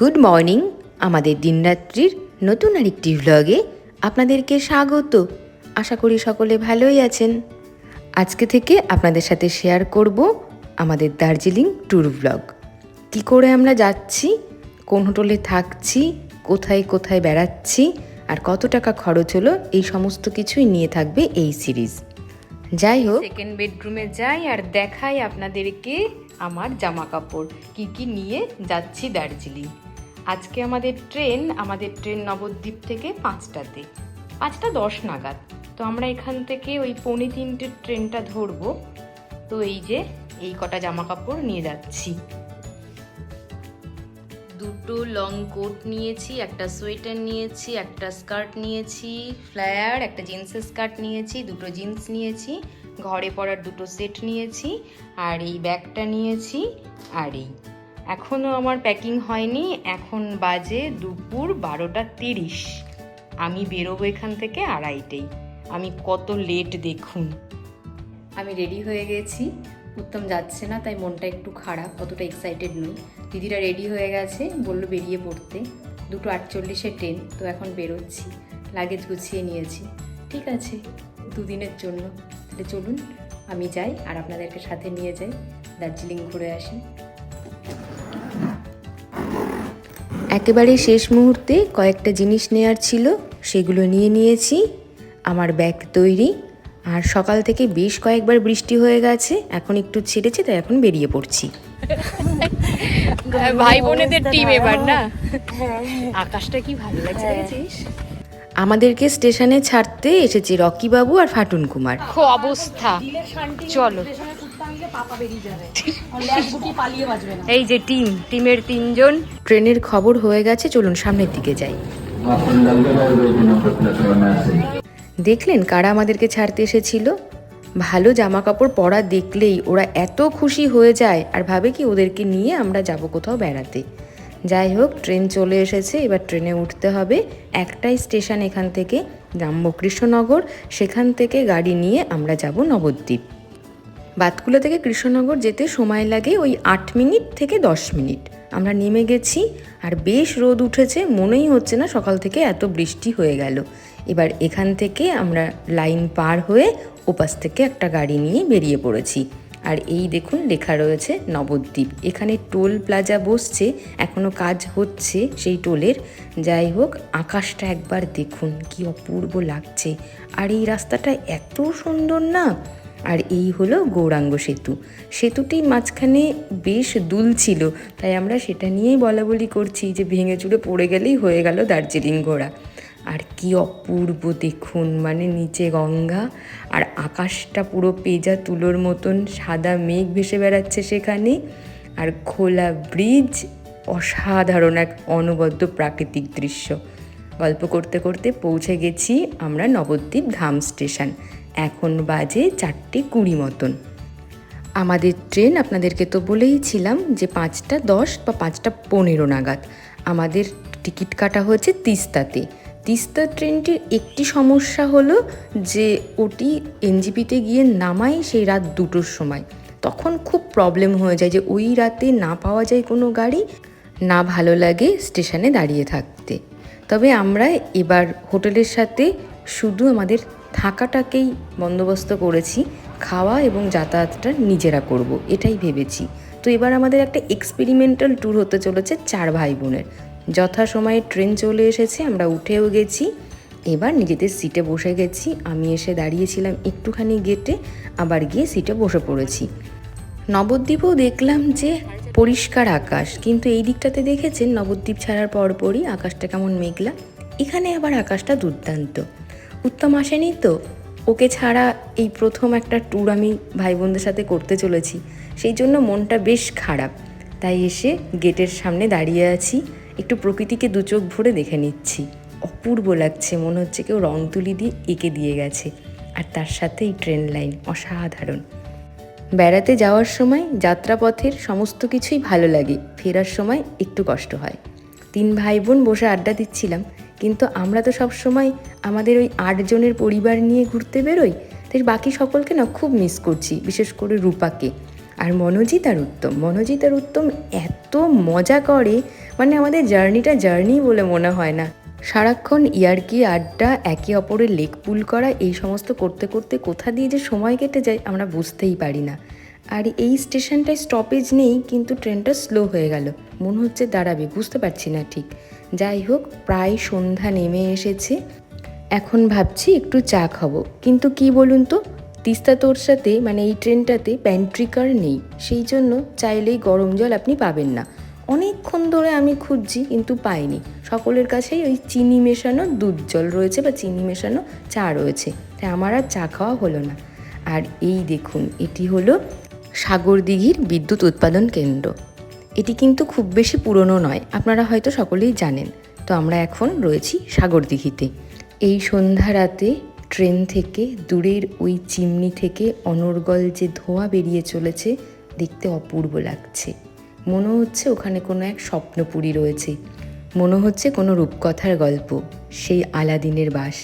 Good morning আমাদের দিনরাত্রির নতুন আরেকটি ভ্লগে আপনাদেরকে স্বাগত। আশা করি সকলে ভালোই আছেন। আজকে থেকে আপনাদের সাথে শেয়ার করব আমাদের দার্জিলিং ট্যুর ভ্লগ কী করে আমরা যাচ্ছি? কোন হোটেলে থাকছি? কোথায় কোথায় বেড়াচ্ছি? আর কত টাকা খরচ হলো? এই সমস্ত কিছুই নিয়ে থাকবে এই সিরিজ যাই হোক। সেকেন্ড বেডরুমে যাই আর দেখাই আপনাদেরকে আমার জামা কাপড় কি কি নিয়ে যাচ্ছি দার্জিলিং। আজকে আমাদের ট্রেন আমাদের ট্রেন নবদ্বীপ থেকে পাঁচটাতে পাঁচটা দশ নাগাদ। তো আমরা এখান থেকে ওই পৌনে তিনটে ট্রেনটা ধরবো। তো এই যে, এই কটা জামা কাপড় নিয়ে যাচ্ছি। দুটো লং কোট নিয়েছি, একটা সোয়েটার নিয়েছি, একটা স্কার্ট নিয়েছি ফ্লায়ার একটা জিন্সের স্কার্ট নিয়েছি, দুটো জিন্স নিয়েছি, ঘরে পরার দুটো সেট নিয়েছি, আর এই ব্যাগটা নিয়েছি, আর এই। এখনও আমার প্যাকিং হয়নি। এখন বাজে দুপুর বারোটা তিরিশ। আমি বেরোবো এখান থেকে আড়াইটেই। আমি কত লেট দেখুন। আমি রেডি হয়ে গেছি। উত্তম যাচ্ছে না, তাই মনটা একটু খারাপ, অতটা এক্সাইটেড নই। দিদিরা রেডি হয়ে গেছে, বলল বেরিয়ে পড়তে। দুটো আটচল্লিশে ট্রেন তো এখন বেরোচ্ছি। লাগেজ গুছিয়ে নিয়েছি। ঠিক আছে, দুদিনের জন্য। তাহলে চলুন, আমি যাই আর আপনাদেরকে সাথে নিয়ে যাই। দার্জিলিং ঘুরে আসি। একেবারে শেষ মুহূর্তে কয়েকটা জিনিস নেয়ার ছিল সেগুলো নিয়ে নিয়েছি। আমার ব্যাগ তৈরি আর সকাল থেকে বেশ কয়েকবার বৃষ্টি হয়ে গেছে এখন একটু ছেড়েছে তাই এখন বেরিয়ে পড়ছি। ভাই বোনেদের টিম এবার না? আকাশটা কি ভালো লাগছে দেখেছিস? আমাদেরকে স্টেশনে ছাড়তে এসেছে রকি বাবু আর ফাটুন কুমার অবস্থা। চলো। এই যে টিম, টিমের তিনজন। ট্রেনের খবর হয়ে গেছে, চলুন সামনের দিকে যাই। দেখলেন কারা আমাদেরকে ছাড়তে এসেছিল? ভালো জামা কাপড় পরা দেখলেই ওরা এত খুশি হয়ে যায়, আর ভাবে কি ওদেরকে নিয়ে আমরা যাব কোথাও বেড়াতে। যাই হোক, ট্রেন চলে এসেছে, এবার ট্রেনে উঠতে হবে। একটাই স্টেশন এখান থেকে নামবো কৃষ্ণনগর। সেখান থেকে গাড়ি নিয়ে আমরা যাব নবদ্বীপ। বাতকুলা থেকে কৃষ্ণনগর যেতে সময় লাগে ওই আট মিনিট থেকে দশ মিনিট। আমরা নেমে গেছি আর বেশ রোদ উঠেছে, মনেই হচ্ছে না সকাল থেকে এত বৃষ্টি হয়ে গেল। এবার এখান থেকে আমরা লাইন পার হয়ে ওপাশ থেকে একটা গাড়ি নিয়ে বেরিয়ে পড়েছি। আর এই দেখুন লেখা রয়েছে নবদ্বীপ। এখানে টোল প্লাজা বসছে এখনও কাজ হচ্ছে সেই টোলের। যাই হোক, আকাশটা একবার দেখুন, কি অপূর্ব লাগছে। আর এই রাস্তাটা এত সুন্দর না! আর এই হলো গৌরাঙ্গ সেতু। সেতুটি মাঝখানে বেশ দুল ছিল, তাই আমরা সেটা নিয়েই বলা বলি করছি যে ভেঙে চুড়ে পড়ে গেলেই হয়ে গেল দার্জিলিং ঘোড়া। আর কি অপূর্ব দেখুন মানে নিচে গঙ্গা আর আকাশটা পুরো পেজা তুলোর মতন, সাদা মেঘ ভেসে বেড়াচ্ছে সেখানে আর খোলা ব্রিজ, অসাধারণ এক অনবদ্য প্রাকৃতিক দৃশ্য। গল্প করতে করতে পৌঁছে গেছি আমরা নবদ্বীপ ধাম স্টেশন। এখন বাজে চারটে কুড়ি মতন। আমাদের ট্রেন আপনাদেরকে তো বলেইছিলাম যে পাঁচটা দশ বা পাঁচটা পনেরো নাগাদ। আমাদের টিকিট কাটা হয়েছে তিস্তাতে। তিস্তা ট্রেনটির একটি সমস্যা হলো যে ওটি এনজিপিতে গিয়ে নামাই সেই রাত দুটোর সময়। তখন খুব প্রবলেম হয়ে যায় যে ওই রাতে না পাওয়া যায় কোনো গাড়ি, না ভালো লাগে স্টেশনে দাঁড়িয়ে থাকতে। তবে আমরা এবার হোটেলের সাথে শুধু আমাদের থাকাটাকেই বন্দোবস্ত করেছি, খাওয়া এবং যাতায়াতটা নিজেরা করব, এটাই ভেবেছি। তো এবার আমাদের একটা এক্সপেরিমেন্টাল ট্যুর হতে চলেছে চার ভাই বোনের যথাসময়ে ট্রেন চলে এসেছে, আমরা উঠেও গেছি। এবার নিজেদের সিটে বসে গেছি, আমি এসে দাঁড়িয়েছিলাম একটুখানি গেটে আবার গিয়ে সিটে বসে পড়েছি। নবদ্বীপও দেখলাম যে পরিষ্কার আকাশ, কিন্তু এই দিকটাতে দেখেছেন নবদ্বীপ ছাড়ার পরপরই আকাশটা কেমন মেঘলা। এখানে আবার আকাশটা দুর্দান্ত। উত্তম আসেনি তো? ওকে ছাড়া এই প্রথম একটা ট্যুর আমি ভাই বোনদের সাথে করতে চলেছি। সেই জন্য মনটা বেশ খারাপ। তাই এসে গেটের সামনে দাঁড়িয়ে আছি। একটু প্রকৃতিকে দু চোখ ভরে দেখে নিচ্ছি। অপূর্ব লাগছে, মনে হচ্ছে কেউ রং তুলি দিয়ে এঁকে দিয়ে গেছে। আর তার সাথে এই ট্রেন লাইন অসাধারণ। বেড়াতে যাওয়ার সময় যাত্রাপথের সমস্ত কিছুই ভালো লাগে। ফেরার সময় একটু কষ্ট হয়। তিন ভাই বোন বসে আড্ডা দিচ্ছিলাম। কিন্তু আমরা তো সব সময় আমাদের ওই আটজনের পরিবার নিয়ে ঘুরতে বেরোই, তাই বাকি সকলকে না খুব মিস করছি, বিশেষ করে রূপাকে। আর মনোজিৎ আর উত্তম মনোজিৎ আর উত্তম এত মজা করে মানে আমাদের জার্নিটা জার্নি বলে মনে হয় না। সারাক্ষণ ইয়ার্কি, আড্ডা, একে অপরের লেক পুল করা, এই সমস্ত করতে করতে কোথা দিয়ে যে সময় কেটে যায় আমরা বুঝতেই পারি না। আর এই স্টেশনটায় স্টপেজ নেই, কিন্তু ট্রেনটা স্লো হয়ে গেল। মনে হচ্ছে দাঁড়াবে, বুঝতে পারছি না ঠিক। যাই হোক প্রায় সন্ধ্যা নেমে এসেছে। এখন ভাবছি একটু চা খাব। কিন্তু কি বলুন তো, তিস্তা তোরসাতে মানে এই ট্রেনটাতে প্যান্ট্রি কার নেই। সেই জন্য চাইলেই গরম জল আপনি পাবেন না। অনেকক্ষণ ধরে আমি খুঁজছি, কিন্তু পাইনি। সকলের কাছেই ওই চিনি মেশানো দুধ জল রয়েছে বা চিনি মেশানো চা রয়েছে। তাই আমার আর চা খাওয়া হলো না। আর এই দেখুন, এটি হলো সাগরদিঘির বিদ্যুৎ উৎপাদন কেন্দ্র। এটি কিন্তু খুব বেশি পুরনো নয়, আপনারা হয়তো সকলেই জানেন। তো আমরা এখন রয়েছি সাগরদিঘিতে। এই সন্ধ্যা রাতে ট্রেন থেকে দূরের ওই চিমনি থেকে অনর্গল যে ধোঁয়া বেরিয়ে চলেছে, দেখতে অপূর্ব লাগছে। মনে হচ্ছে ওখানে কোনো এক স্বপ্নপুরী রয়েছে। মনে হচ্ছে কোনো রূপকথার গল্প, সেই আলাদিনের বাস।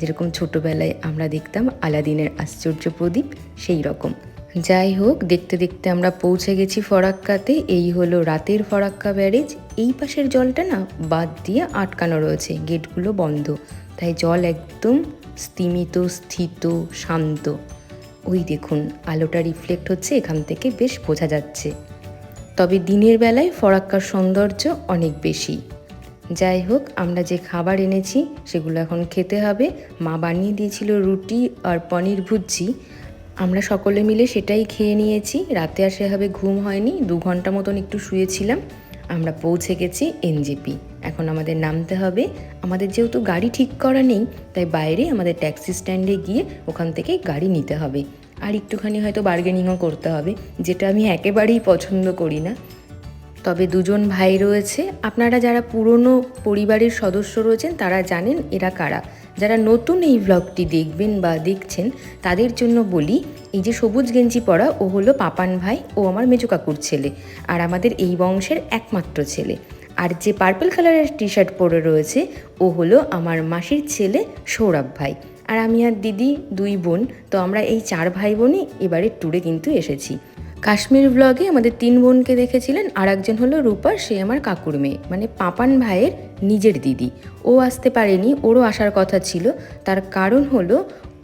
যেরকম ছোটবেলায় আমরা দেখতাম আলাদিনের আশ্চর্য প্রদীপ, সেই রকম। যাই হোক, দেখতে দেখতে আমরা পৌঁছে গেছি ফরাক্কাতে। এই হলো রাতের ফরাক্কা ব্যারেজ। এই পাশের জলটা না বাদ দিয়ে আটকানো রয়েছে, গেটগুলো বন্ধ। তাই জল একদম স্তিমিত, স্থিত, শান্ত। ওই দেখুন, আলোটা রিফ্লেক্ট হচ্ছে, এখান থেকে বেশ বোঝা যাচ্ছে। তবে দিনের বেলায় ফরাক্কার সৌন্দর্য অনেক বেশি। যাই হোক, আমরা যে খাবার এনেছি, সেগুলো এখন খেতে হবে। মা বানিয়ে দিয়েছিল রুটি আর পনির ভুজি আমরা সকলে মিলে সেটাই খেয়ে নিয়েছি। রাতে আর সেভাবে ঘুম হয়নি। দু ঘণ্টা মতন একটু শুয়েছিলাম। আমরা পৌঁছে গেছি এনজেপি। এখন আমাদের নামতে হবে। আমাদের যেহেতু গাড়ি ঠিক করা নেই, তাই বাইরে আমাদের ট্যাক্সি স্ট্যান্ডে গিয়ে ওখান থেকে গাড়ি নিতে হবে। আর একটুখানি হয়তো বার্গেনিংও করতে হবে, যেটা আমি একেবারেই পছন্দ করি না। তবে দুজন ভাই রয়েছে। আপনারা যারা পুরনো পরিবারের সদস্য রয়েছেন, তারা জানেন এরা কারা। যারা নতুন এই ব্লগটি দেখবেন বা দেখছেন, তাদের জন্য বলি, এই যে সবুজ গেঞ্জি পরা, ও হলো পাপান ভাই, ও আমার মেজো কাকুর ছেলে। আর আমাদের এই বংশের একমাত্র ছেলে। আর যে পার্পল কালারের টি শার্ট পরে রয়েছে, ও হলো আমার মাসির ছেলে সৌরভ ভাই। আর আমি আর দিদি দুই বোন, তো আমরা এই চার ভাই বোনই এবারে ট্যুরে কিন্তু এসেছি। কাশ্মীর ব্লগে আমাদের তিন বোনকে দেখেছিলেন আর একজন হলো রূপা সে আমার কাকুর মেয়ে। মানে পাপান ভাইয়ের নিজের দিদি। ও আসতে পারেনি, ওরও আসার কথা ছিল। তার কারণ হলো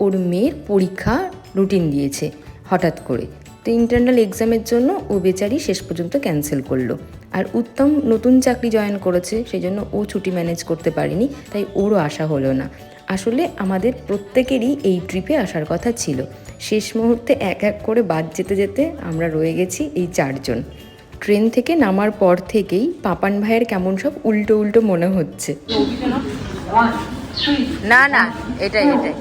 ওর মেয়ের পরীক্ষা রুটিন দিয়েছে, হঠাৎ করে। তো ইন্টারনাল এক্সামের জন্য ও বেচারি শেষ পর্যন্ত ক্যান্সেল করল। আর উত্তম নতুন চাকরি জয়েন করেছে সেই জন্য ও ছুটি ম্যানেজ করতে পারেনি, তাই ওরও আসা হলো না। আসলে আমাদের প্রত্যেকেরই এই ট্রিপে আসার কথা ছিল। শেষ মুহূর্তে এক এক করে বাদ যেতে যেতে আমরা রয়ে গেছি এই চারজন। ট্রেন থেকে নামার পর থেকেই পাপান ভাইয়ের কেমন সব উল্টো উল্টো মনে হচ্ছে। না না এটাই এটাই।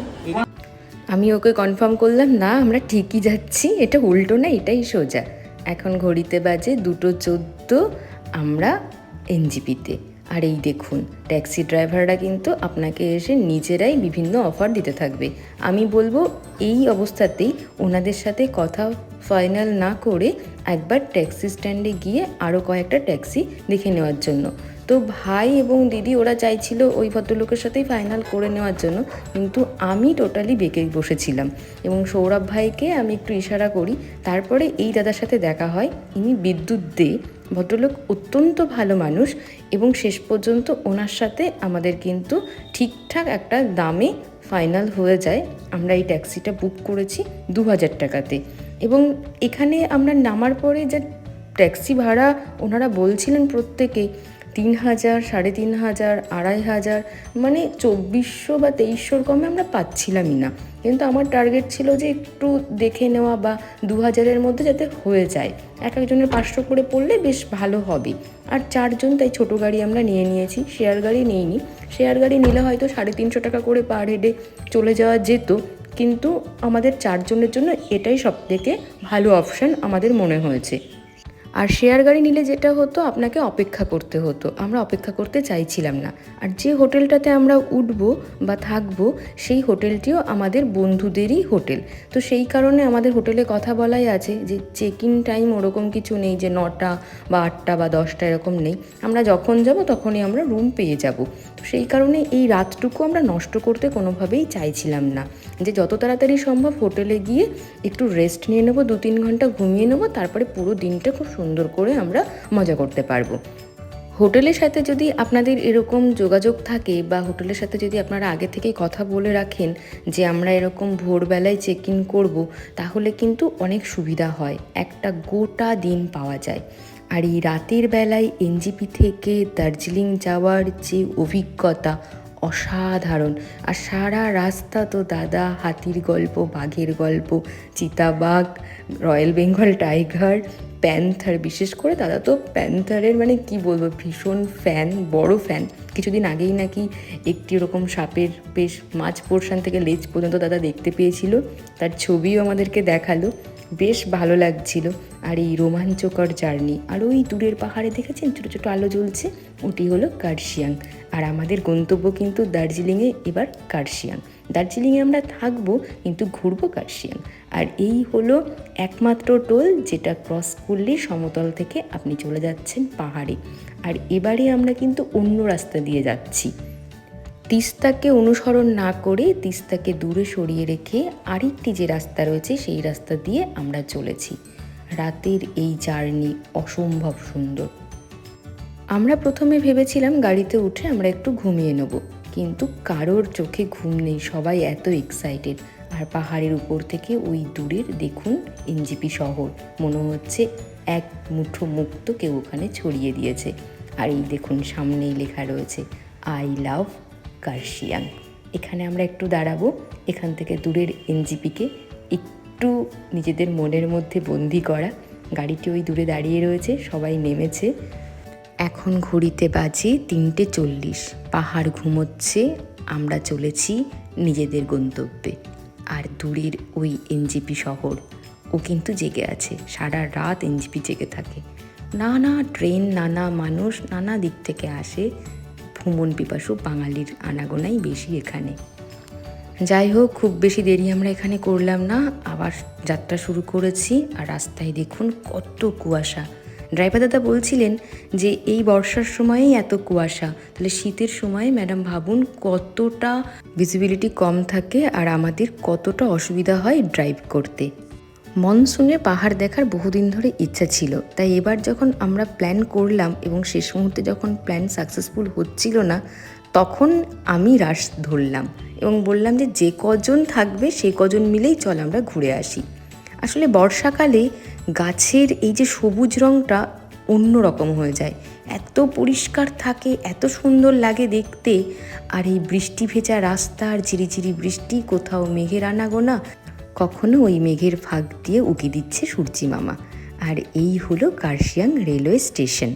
আমি ওকে কনফার্ম করলাম না আমরা ঠিকই যাচ্ছি এটা উল্টো না এটাই সোজা। এখন ঘড়িতে বাজে দুটো চোদ্দ আমরা এনজিপিতে। আর এই দেখুন, ট্যাক্সি ড্রাইভাররা কিন্তু আপনাকে এসে নিজেরাই বিভিন্ন অফার দিতে থাকবে। আমি বলব, এই অবস্থাতেই ওনাদের সাথে কথা ফাইনাল না করে একবার ট্যাক্সি স্ট্যান্ডে গিয়ে আরও কয়েকটা ট্যাক্সি দেখে নেওয়ার জন্য। তো ভাই এবং দিদি, ওরা চাইছিল ওই ভদ্রলোকের সাথেই ফাইনাল করে নেওয়ার জন্য, কিন্তু আমি টোটালি বেঁকে বসেছিলাম এবং সৌরভ ভাইকে আমি একটু ইশারা করি, তারপরে এই দাদার সাথে দেখা হয়। ইনি বিদ্যুৎ দে ভদ্রলোক অত্যন্ত ভালো মানুষ এবং শেষ পর্যন্ত ওনার সাথে আমাদের কিন্তু ঠিকঠাক একটা দামে ফাইনাল হয়ে যায়। আমরা এই ট্যাক্সিটা বুক করেছি দু হাজার টাকাতে। এবং এখানে আমরা নামার পরে যে ট্যাক্সি ভাড়া ওনারা বলছিলেন প্রত্যেকেই তিন হাজার সাড়ে তিন হাজার আড়াই হাজার মানে চব্বিশশো বা তেইশশোর কমে আমরা পাচ্ছিলামই না। কিন্তু আমার টার্গেট ছিল যে একটু দেখে নেওয়া বা দু হাজারের মধ্যে যাতে হয়ে যায়। এক একজনের পাঁচশো করে পড়লে বেশ ভালো হবে। আর চারজন, তাই ছোটো গাড়ি আমরা নিয়ে নিয়েছি শেয়ার গাড়ি নিইনি। শেয়ার গাড়ি নিলে হয়তো সাড়ে তিনশো টাকা করে পার হেডে চলে যাওয়া যেত। কিন্তু আমাদের চারজনের জন্য এটাই সবথেকে ভালো অপশান আমাদের মনে হয়েছে। আর শেয়ার গাড়ি নিলে যেটা হতো, আপনাকে অপেক্ষা করতে হতো। আমরা অপেক্ষা করতে চাইছিলাম না। আর যে হোটেলটাতে আমরা উঠব বা থাকব, সেই হোটেলটিও আমাদের বন্ধুদেরই হোটেল। তো সেই কারণে আমাদের হোটেলে কথা বলাই আছে যে চেক ইন টাইম ওরকম কিছু নেই যে নটা বা আটটা বা দশটা এরকম নেই। আমরা যখন যাব তখনই আমরা রুম পেয়ে যাব। তো সেই কারণে এই রাতটুকু আমরা নষ্ট করতে কোনোভাবেই চাইছিলাম না। যে যত তাড়াতাড়ি সম্ভব হোটেলে গিয়ে একটু রেস্ট নিয়ে নেব দু তিন ঘণ্টা ঘুমিয়ে নেব, তারপরে পুরো দিনটা খুব সুন্দর করে আমরা মজা করতে পারব। হোটেলের সাথে যদি আপনাদের এরকম যোগাযোগ থাকে বা হোটেলের সাথে যদি আপনারা আগে থেকেই কথা বলে রাখেন যে আমরা এরকম ভোরবেলায় চেক ইন করব, তাহলে কিন্তু অনেক সুবিধা হয়। একটা গোটা দিন পাওয়া যায়। আর এই রাতের বেলায় এনজিপি থেকে দার্জিলিং যাওয়ার যে অভিজ্ঞতা অসাধারণ। আর সারা রাস্তা তো দাদা, হাতির গল্প, বাঘের গল্প, চিতাবাঘ, রয়্যাল বেঙ্গল টাইগার, প্যান্থার। বিশেষ করে দাদা তো প্যান্থারের মানে কি বলব, ভীষণ ফ্যান, বড় ফ্যান। কিছুদিন আগেই নাকি একটি ওরকম সাপের বেশ মাঝ পোর্শন থেকে লেজ পর্যন্ত দাদা দেখতে পেয়েছিল। তার ছবিও আমাদেরকে দেখাল। বেশ ভালো লাগছিল। আর এই রোমাঞ্চকর জার্নি। আর ওই দূরের পাহাড়ে দেখেছেন? ছোটো ছোটো আলো জ্বলছে। ওটি হলো কার্শিয়াং। আর আমাদের গন্তব্য কিন্তু দার্জিলিংয়ে এবার কার্শিয়াং। দার্জিলিংয়ে আমরা থাকব, কিন্তু ঘুরবো কার্শিয়াং। আর এই হলো একমাত্র টোল যেটা ক্রস করলে সমতল থেকে আপনি চলে যাচ্ছেন পাহাড়ে। আর এবারে আমরা কিন্তু অন্য রাস্তা দিয়ে যাচ্ছি। তিস্তাকে অনুসরণ না করে তিস্তাকে দূরে সরিয়ে রেখে আরেকটি যে রাস্তা রয়েছে, সেই রাস্তা দিয়ে আমরা চলেছি। রাতের এই জার্নি অসম্ভব সুন্দর। আমরা প্রথমে ভেবেছিলাম গাড়িতে উঠে আমরা একটু ঘুমিয়ে নেব, কিন্তু কারোর চোখে ঘুম নেই, সবাই এত এক্সাইটেড আর পাহাড়ের উপর থেকে ওই দূরের দেখুন এনজিপি শহর, মনে হচ্ছে এক মুঠো মুক্ত কেউ ওখানে ছড়িয়ে দিয়েছে। আর এই দেখুন সামনেই লেখা রয়েছে আই লাভ কার্শিয়াং এখানে আমরা একটু দাঁড়াবো, এখান থেকে দূরের এনজিপিকে একটু নিজেদের মনের মধ্যে বন্দি করা। গাড়িটি ওই দূরে দাঁড়িয়ে রয়েছে, সবাই নেমেছে। এখন ঘড়িতে বাজে তিনটে চল্লিশ। পাহাড় ঘুমোচ্ছে, আমরা চলেছি নিজেদের গন্তব্যে। আর দূরের ওই এনজিপি শহর, ও কিন্তু জেগে আছে, সারা রাত এনজিপি জেগে থাকে। নানা ট্রেন, নানা মানুষ, নানা দিক থেকে আসে। ভ্রমণ পিপাসু বাঙালির আনাগোনাই বেশি এখানে। যাই হোক, খুব বেশি দেরি আমরা এখানে করলাম না। আবার যাত্রা শুরু করেছি আর রাস্তায় দেখুন কত কুয়াশা। ড্রাইভার দাদা বলছিলেন যে এই বর্ষার সময়েই এত কুয়াশা। তাহলে শীতের সময় ম্যাডাম ভাবুন কতটা ভিজিবিলিটি কম থাকে আর আমাদের কতটা অসুবিধা হয় ড্রাইভ করতে। মনসুনে পাহাড় দেখার বহুদিন ধরে ইচ্ছা ছিল। তাই এবার যখন আমরা প্ল্যান করলাম এবং শেষ মুহূর্তে যখন প্ল্যান সাকসেসফুল হচ্ছিল না তখন আমি রাশ ধরলাম এবং বললাম যে যে কজন থাকবে সে কজন মিলেই চল আমরা ঘুরে আসি। আসলে বর্ষাকালে গাছের এই যে সবুজ রঙটা অন্য রকম হয়ে যায়। এত পরিষ্কার থাকে, এত সুন্দর লাগে দেখতে। আর এই বৃষ্টি ভেজা রাস্তা আর ঝিরিঝিরি বৃষ্টি, কোথাও মেঘের আনাগোনা, কখনো ওই মেঘের ফাঁক দিয়ে উকি দিচ্ছে সূর্যি মামা। আর এই হলো কার্শিয়াং রেলওয়ে স্টেশন।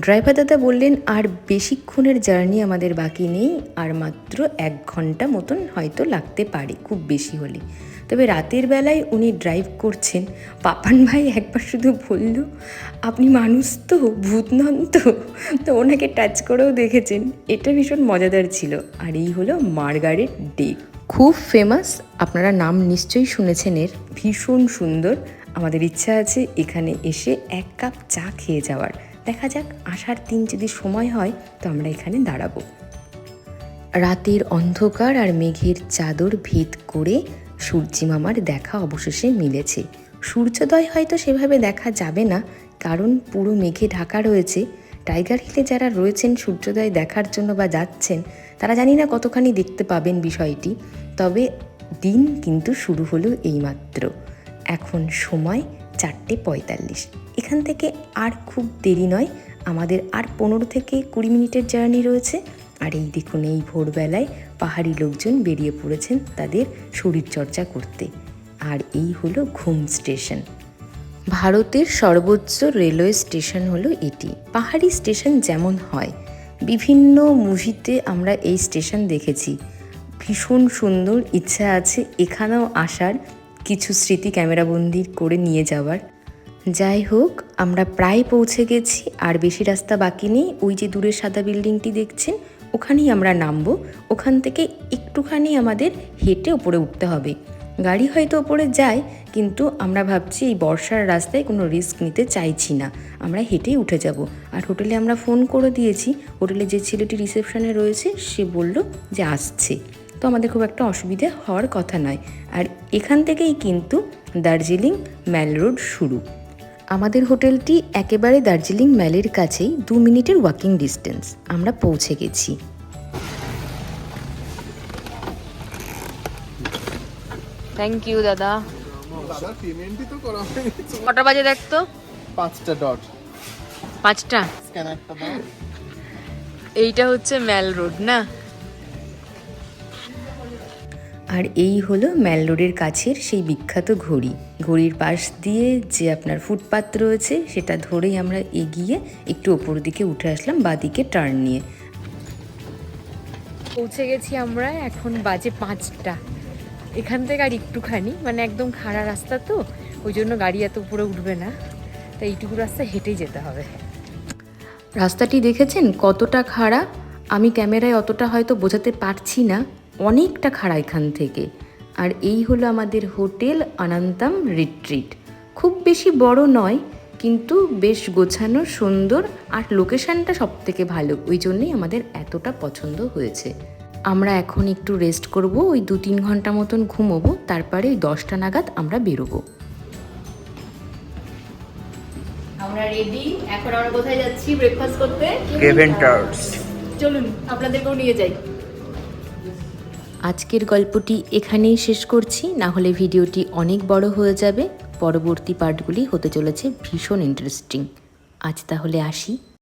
ড্রাইভার দাদা বললেন, আর বেশিক্ষণের জার্নি আমাদের বাকি নেই, আর মাত্র এক ঘণ্টা মতন হয়তো লাগতে পারে, খুব বেশি হলে। তবে রাতের বেলায় উনি ড্রাইভ করছেন। পাপান ভাই একবার শুধু বলল, আপনি মানুষ তো, ভূত নন তো। তো ওনাকে টাচ করেও দেখেছেন। এটা ভীষণ মজাদার ছিল। আর এই হলো মার্গারেট ডে। খুব ফেমাস আপনারা নাম নিশ্চয়ই শুনেছেন এর। ভীষণ সুন্দর। আমাদের ইচ্ছা আছে এখানে এসে এক কাপ চা খেয়ে যাওয়ার। দেখা যাক আসার দিন যদি সময় হয়, তো আমরা এখানে দাঁড়াবো। রাতের অন্ধকার আর মেঘের চাদর ভেদ করে সূর্যি মামার দেখা অবশেষে মিলেছে। সূর্যোদয় হয়তো সেভাবে দেখা যাবে না, কারণ পুরো মেঘে ঢাকা রয়েছে। টাইগার হিলে যারা রয়েছেন সূর্যোদয় দেখার জন্য বা যাচ্ছেন, তারা জানি না কতখানি দেখতে পাবেন বিষয়টি। তবে দিন কিন্তু শুরু হলো এইমাত্র। এখন সময় চারটে পঁয়তাল্লিশ। এখান থেকে আর খুব দেরি নয়, আমাদের আর পনেরো থেকে কুড়ি মিনিটের জার্নি রয়েছে। আর এই দেখুন, এই ভোরবেলায় পাহাড়ি লোকজন বেরিয়ে পড়েছেন তাদের শরীরচর্চা করতে। আর এই হলো ঘুম স্টেশন। ভারতের সর্বোচ্চ রেলওয়ে স্টেশন হলো এটি। পাহাড়ি স্টেশন যেমন হয়, বিভিন্ন মুভিতে আমরা এই স্টেশন দেখেছি। ভীষণ সুন্দর ইচ্ছা আছে এখানেও আসার। কিছু স্মৃতি ক্যামেরাবন্দি করে নিয়ে যাওয়ার। যাই হোক, আমরা প্রায় পৌঁছে গেছি, আর বেশি রাস্তা বাকি নেই। ওই যে দূরের সাদা বিল্ডিংটি দেখছেন, ওখানেই আমরা নামবো। ওখান থেকে একটুখানি আমাদের হেঁটে ওপরে উঠতে হবে। গাড়ি হয়তো ওপরে যায়, কিন্তু আমরা ভাবছি এই বর্ষার রাস্তায় কোনো রিস্ক নিতে চাইছি না। আমরা হেঁটেই উঠে যাব। আর হোটেলে আমরা ফোন করে দিয়েছি। হোটেলে যে ছেলেটি রিসেপশনে রয়েছে, সে বলল যে আসছে। তো আমাদের খুব একটা অসুবিধে হওয়ার কথা নয়। আর এখান থেকেই কিন্তু দার্জিলিং ম্যাল রোড শুরু। আমাদের হোটেলটি একেবারে দার্জিলিং ম্যালের কাছেই দু মিনিটের ওয়াকিং ডিস্টেন্স আমরা পৌঁছে গেছি। থ্যাংক ইউ দাদা। কটা বাজে দেখতো পাঁচটা ডট পাঁচটা? এইটা হচ্ছে ম্যাল রোড না? আর এই হলো ম্যাল রোডের কাছের সেই বিখ্যাত ঘড়ি। ঘড়ির পাশ দিয়ে যে আপনার ফুটপাত রয়েছে সেটা ধরেই আমরা এগিয়ে একটু ওপর দিকে উঠে আসলাম বাদিকে টার্ন নিয়ে। পৌঁছে গেছি আমরা এখন বাজে পাঁচটা। এখান থেকে আর একটুখানি মানে একদম খাড়া রাস্তা তো ওই জন্য গাড়ি এত উপরে উঠবে না। তাই এইটুকু রাস্তা হেঁটেই যেতে হবে। রাস্তাটি দেখেছেন কতটা খাড়া? আমি ক্যামেরায় অতটা হয়তো বোঝাতে পারছি না। অনেকটা খাড়া এখান থেকে। আর এই হলো আমাদের হোটেল অনন্তম রিট্রিট। খুব বেশি বড় নয় কিন্তু বেশ গোছানো সুন্দর আর লোকেশনটা সব থেকে ভালো। ওই জন্যই আমাদের এতটা পছন্দ হয়েছে। আমরা এখন একটু রেস্ট করব ওই দু তিন ঘণ্টা মতন ঘুমোবো তারপরে ওই দশটা নাগাদ আমরা বেরোবো। আমরা রেডি এখন আমরা কোথায় যাচ্ছি? ব্রেকফাস্ট করতে? চলুন আপনাদেরকেও নিয়ে যাই। আজকের গল্পটি এখানেই শেষ করছি। না হলে ভিডিওটি অনেক বড় হয়ে যাবে। পরবর্তী পার্টগুলি হতে চলেছে ভীষণ ইন্টারেস্টিং আজ তাহলে আসি।